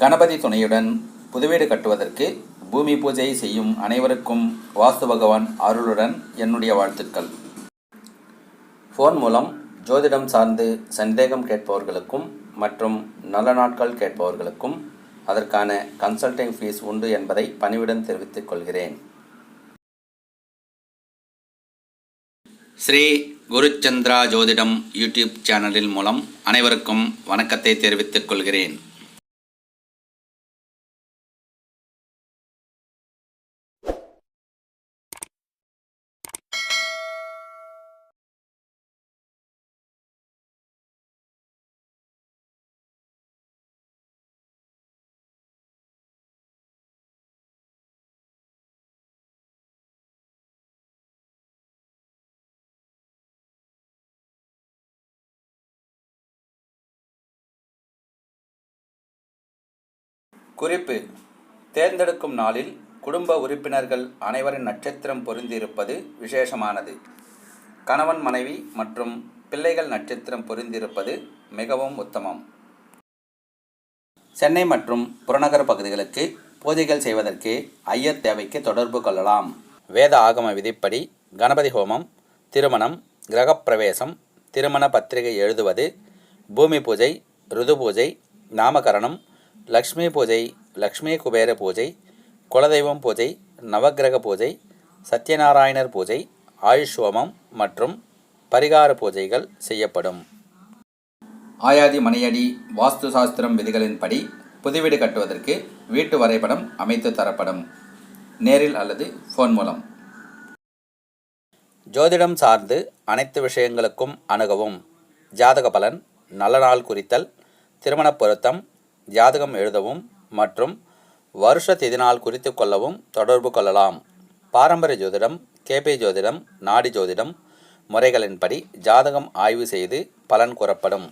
கணபதி துணையுடன் புதுவீடு கட்டுவதற்கு பூமி பூஜை செய்யும் அனைவருக்கும் வாஸ்து பகவான் அருளுடன் என்னுடைய வாழ்த்துக்கள். ஃபோன் மூலம் ஜோதிடம் சார்ந்து சந்தேகம் கேட்பவர்களுக்கும் மற்றும் நல்ல நாட்கள் கேட்பவர்களுக்கும் அதற்கான கன்சல்டிங் ஃபீஸ் உண்டு என்பதை பணிவுடன் தெரிவித்துக் கொள்கிறேன். ஸ்ரீ குருச்சந்திரா ஜோதிடம் யூடியூப் சேனலின் மூலம் அனைவருக்கும் வணக்கத்தை தெரிவித்துக் கொள்கிறேன். குறிப்பு தேர்ந்தெடுக்கும் நாளில் குடும்ப உறுப்பினர்கள் அனைவரின் நட்சத்திரம் பொருந்தியிருப்பது விசேஷமானது. கணவன் மனைவி மற்றும் பிள்ளைகள் நட்சத்திரம் பொருந்தியிருப்பது மிகவும் உத்தமம். சென்னை மற்றும் புறநகர் பகுதிகளுக்கு பூஜைகள் செய்வதற்கு ஐயர் தேவைக்கு தொடர்பு கொள்ளலாம். வேத ஆகம விதிப்படி கணபதி ஹோமம் திருமணம் கிரகப்பிரவேசம் திருமண பத்திரிகை எழுதுவது பூமி பூஜை ருது பூஜை நாமகரணம் லக்ஷ்மி பூஜை லக்ஷ்மி குபேர பூஜை குலதெய்வம் பூஜை நவக்கிரக பூஜை சத்யநாராயணர் பூஜை ஆயுஷ் ஹோமம் மற்றும் பரிகார பூஜைகள் செய்யப்படும். ஆயாதி மனையடி வாஸ்து சாஸ்திரம் விதிகளின்படி புதுவீடு கட்டுவதற்கு வீட்டு வரைபடம் அமைத்து தரப்படும். நேரில் அல்லது ஃபோன் மூலம். ஜோதிடம் சார்ந்து அனைத்து விஷயங்களுக்கும் அணுகவும். ஜாதக பலன் நல்ல நாள் குறித்தல் திருமணப் பொருத்தம் ஜாதகம் எழுதவும் மற்றும் வருஷ திதினால் குறித்து கொள்ளவும் தொடர்பு கொள்ளலாம். பாரம்பரிய ஜோதிடம் கேபி ஜோதிடம் நாடி ஜோதிடம் முறைகளின்படி ஜாதகம் ஆய்வு செய்து பலன் கூறப்படும்.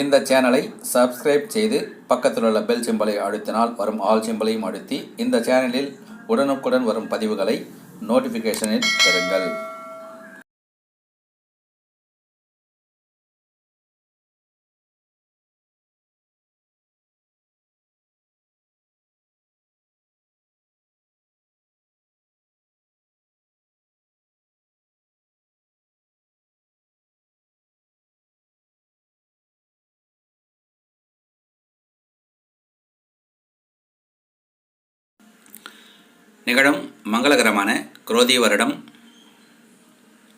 இந்த சேனலை சப்ஸ்கிரைப் செய்து பக்கத்தில் உள்ள பெல் சிம்பலை அழுத்தினால் வரும் ஆல் சிம்பலையும் அழுத்தி இந்த சேனலில் உடனுக்குடன் வரும் பதிவுகளை நோட்டிஃபிகேஷனில் பெறுங்கள். நிகழும் மங்களகரமான குரோதி வருடம்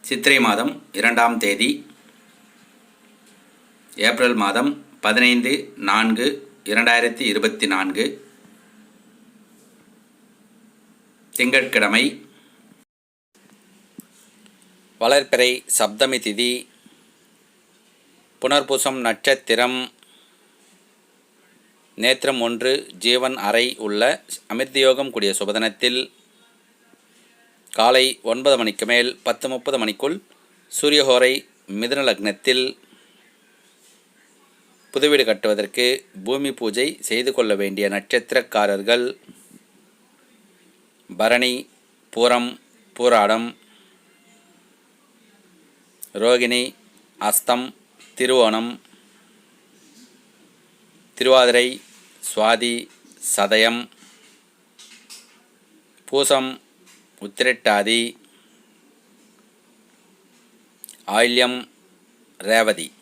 சித்திரை மாதம் இரண்டாம் தேதி ஏப்ரல் மாதம் பதினைந்து நான்கு இரண்டாயிரத்தி இருபத்தி நான்கு. திங்கட்கிழமை வளர்பிறை சப்தமி திதி புனர்பூசம் நட்சத்திரம் நேத்திரம் ஒன்று ஜீவன் அறை உள்ள அமிர்தயோகம் கூடிய சுபதனத்தில் காலை ஒன்பது மணிக்கு மேல் பத்து முப்பது மணிக்குள் சூரியஹோரை மிதுன லக்னத்தில் புதுவீடு கட்டுவதற்கு பூமி பூஜை செய்து கொள்ள வேண்டிய நட்சத்திரக்காரர்கள் பரணி பூரம் பூராடம் ரோகிணி அஸ்தம் திருவோணம் திருவாதிரை சுவாதி சதயம் பூசம் உத்திரட்டாதி ஆயில்யம் ரேவதி.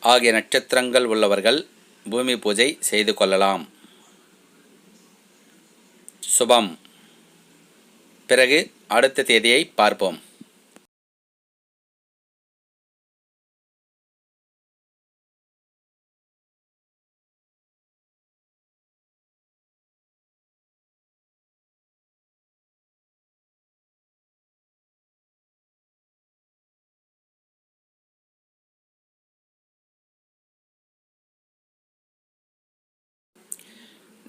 ஆகிய நட்சத்திரங்கள் உள்ளவர்கள் பூமி பூஜை செய்து கொள்ளலாம். சுபம். பிறகு அடுத்த தேதியை பார்ப்போம்.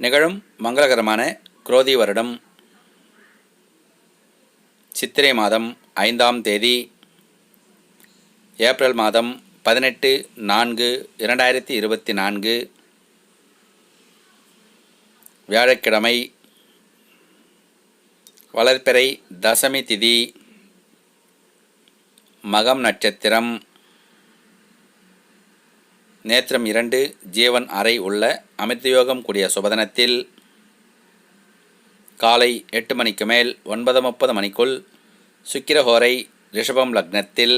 நிகழும் மங்களகரமான குரோதி வருடம். சித்திரை மாதம் ஐந்தாம் தேதி ஏப்ரல் மாதம் பதினெட்டு நான்கு இரண்டாயிரத்தி இருபத்தி நான்கு. வியாழக்கிழமை வளர்ப்பிறை தசமி திதி மகம் நட்சத்திரம். நேத்திரம் இரண்டு ஜீவன் அறை உள்ள அமிர்தயோகம் கூடிய சுபதனத்தில் காலை எட்டு மணிக்கு மேல் ஒன்பது முப்பது மணிக்குள் சுக்கிரஹோரை ரிஷபம் லக்னத்தில்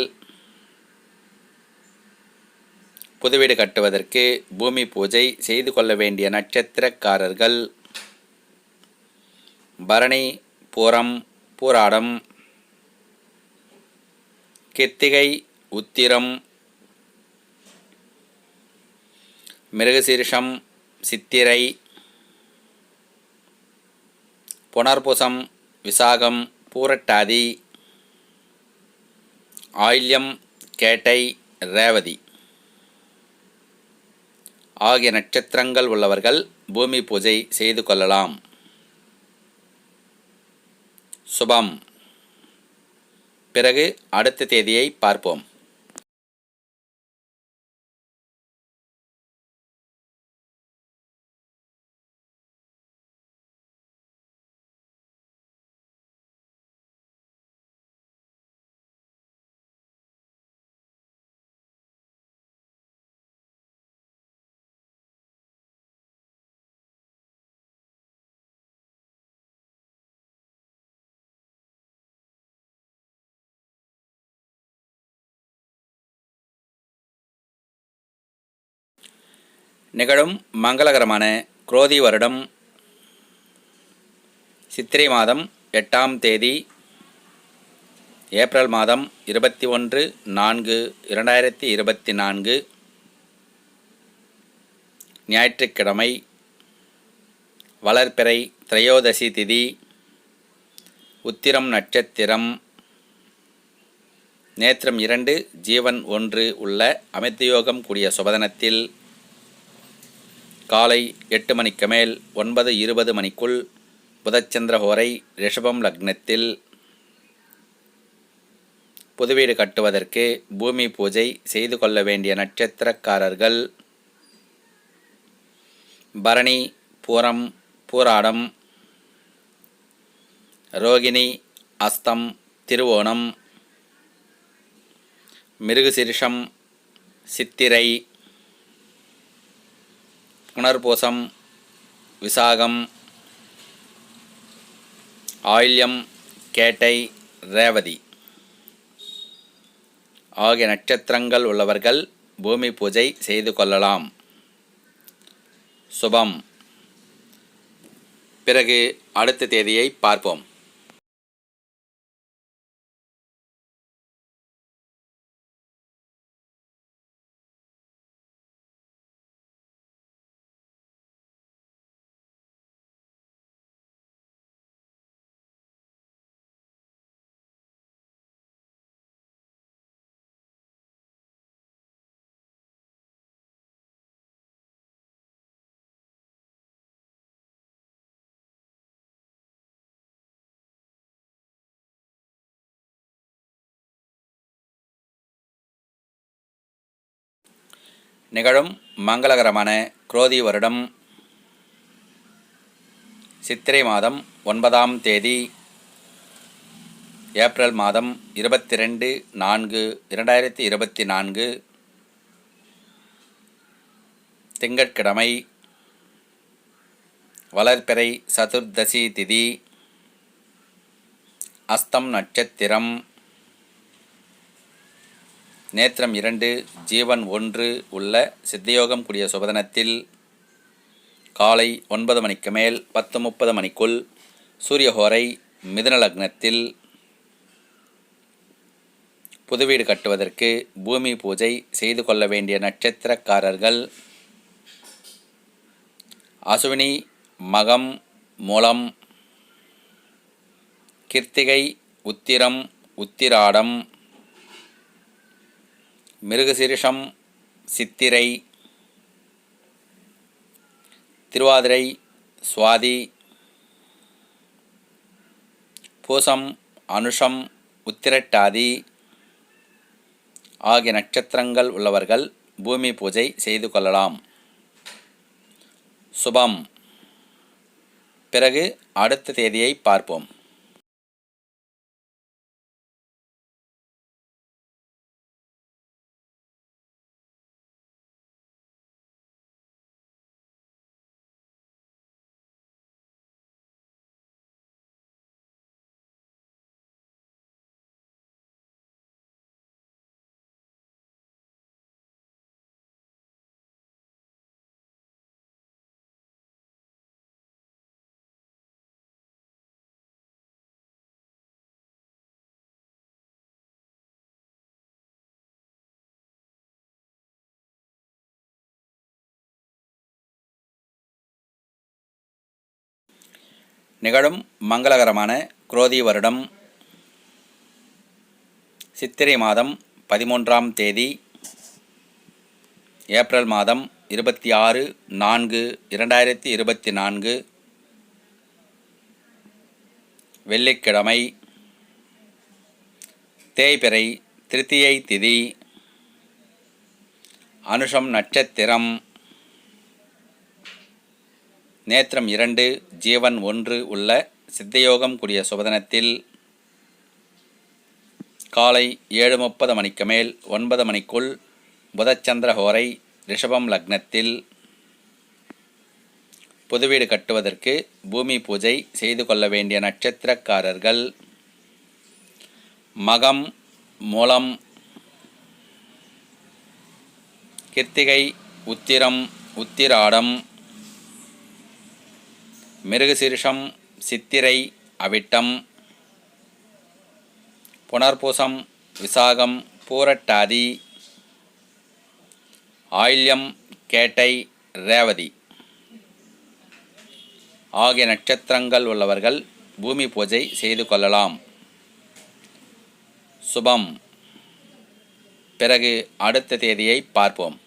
புதுவீடு கட்டுவதற்கு பூமி பூஜை செய்து கொள்ள வேண்டிய நட்சத்திரக்காரர்கள். பரணி பூரம் பூராடம் கித்திகை உத்திரம் மிருகசீர்ஷம் சித்திரை புனர்புசம் விசாகம் பூரட்டாதி ஆயில்யம் கேட்டை ரேவதி. ஆகிய நட்சத்திரங்கள் உள்ளவர்கள் பூமி பூஜை செய்து கொள்ளலாம். சுபம். பிறகு அடுத்த தேதியை பார்ப்போம். நிகழும் மங்களகரமான குரோதி வருடம் சித்திரை மாதம் எட்டாம் தேதி ஏப்ரல் மாதம் இருபத்தி ஒன்று நான்கு இரண்டாயிரத்தி இருபத்தி நான்கு ஞாயிற்றுக்கிழமை வளர்ப்பிறை திரையோதசி திதி உத்திரம் நட்சத்திரம் நேத்திரம் இரண்டு ஜீவன் ஒன்று உள்ள அமிர்தயோகம் கூடிய சுபதனத்தில் காலை எட்டு மணிக்கு மேல் ஒன்பது இருபது மணிக்குள் புதச்சந்திரஹோரை ரிஷபம் லக்னத்தில் புதுவீடு கட்டுவதற்கு பூமி பூஜை செய்து கொள்ள வேண்டிய நட்சத்திரக்காரர்கள் பரணி பூரம் பூராடம் ரோகிணி அஸ்தம் திருவோணம் மிருகுசிரிஷம் சித்திரை புனர்பூசம் விசாகம் ஆயில்யம் கேட்டை ரேவதி. ஆகிய நட்சத்திரங்கள் உள்ளவர்கள் பூமி பூஜை செய்து கொள்ளலாம். சுபம். பிறகு அடுத்த தேதியை பார்ப்போம். நிகழும் மங்களகரமான குரோதி வருடம். சித்திரை மாதம் ஒன்பதாம் தேதி ஏப்ரல் மாதம் இருபத்தி ரெண்டு நான்கு இரண்டாயிரத்தி இருபத்தி நான்கு. திங்கட்கிழமை வளர்ப்பிறை சதுர்தசி திதி அஸ்தம் நட்சத்திரம். நேத்திரம் இரண்டு ஜீவன் ஒன்று உள்ள சித்தயோகம் கூடிய சுபதனத்தில் காலை ஒன்பது மணிக்கு மேல் பத்து முப்பது மணிக்குள் சூரியஹோரை மிதுன லக்னத்தில் புதுவீடு கட்டுவதற்கு பூமி பூஜை செய்து கொள்ள வேண்டிய நட்சத்திரக்காரர்கள் அசுவினி மகம் மூலம் கிருத்திகை உத்திரம் உத்திராடம் மிருகசிரிஷம் சித்திரை திருவாதிரை சுவாதி பூசம் அனுஷம் உத்திரட்டாதி ஆகிய நட்சத்திரங்கள் உள்ளவர்கள் பூமி பூஜை செய்து கொள்ளலாம். சுபம். பிறகு அடுத்த தேதியை பார்ப்போம். நிகழும் மங்களகரமான குரோதி வருடம். சித்திரை மாதம் பதிமூன்றாம் தேதி ஏப்ரல் மாதம் இருபத்தி ஆறு நான்கு இரண்டாயிரத்தி இருபத்தி நான்கு வெள்ளிக்கிழமை தேய்பிறை திருத்தியை திதி அனுஷம் நட்சத்திரம் நேத்திரம் இரண்டு ஜீவன் ஒன்று உள்ள சித்தயோகம் கூடிய சுபதனத்தில் காலை ஏழு முப்பது மணிக்கு மேல் ஒன்பது மணிக்குள் புதச்சந்திர ஹோரை ரிஷபம் லக்னத்தில் புதுவீடு கட்டுவதற்கு பூமி பூஜை செய்து கொள்ள வேண்டிய நட்சத்திரக்காரர்கள் மகம் மூலம் கிருத்திகை உத்திரம் உத்திராடம் மிருகசீரிஷம் சித்திரை அவிட்டம் புனர்பூசம் விசாகம் பூரட்டாதி ஆயில்யம் கேட்டை ரேவதி. ஆகிய நட்சத்திரங்கள் உள்ளவர்கள் பூமி பூஜை செய்து கொள்ளலாம். சுபம். பிறகு அடுத்த தேதியை பார்ப்போம்.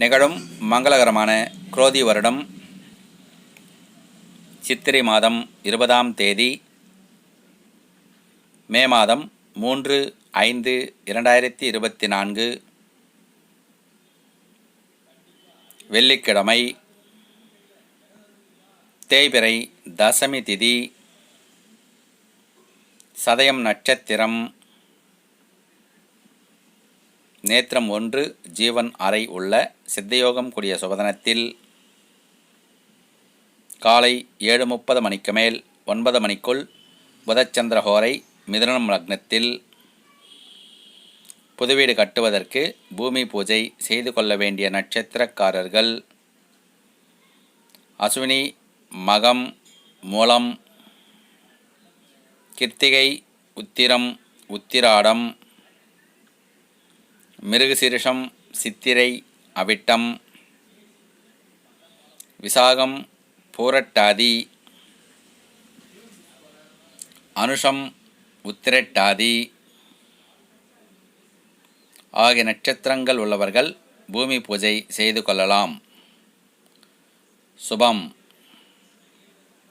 நிகழும் மங்களகரமான குரோதி வருடம் சித்திரை மாதம் இருபதாம் தேதி மே மாதம் மூன்று ஐந்து இரண்டாயிரத்தி இருபத்தி நான்கு வெள்ளிக்கிழமை தேய்பிறை தசமி திதி சதயம் நட்சத்திரம் நேத்திரம் ஒன்று ஜீவன் அறை உள்ள சித்தயோகம் கூடிய சுபதனத்தில் காலை ஏழு முப்பது மணிக்கு மேல் ஒன்பது மணிக்குள் புதச்சந்திரஹோரை மிதுனம் லக்னத்தில் புதுவீடு கட்டுவதற்கு பூமி பூஜை செய்து கொள்ள வேண்டிய நட்சத்திரக்காரர்கள் அஸ்வினி மகம் மூலம் கிருத்திகை உத்திரம் உத்திராடம் மிருகசீரிஷம் சித்திரை அவிட்டம் விசாகம் பூரட்டாதி அனுஷம் உத்திரட்டாதி ஆகிய நட்சத்திரங்கள் உள்ளவர்கள் பூமி பூஜை செய்து கொள்ளலாம். சுபம்.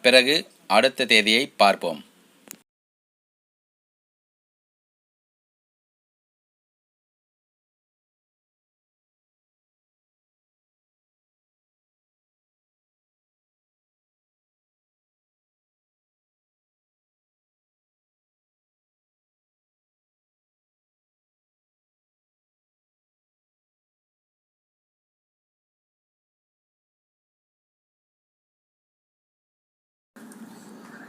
பிறகு அடுத்த தேதியை பார்ப்போம்.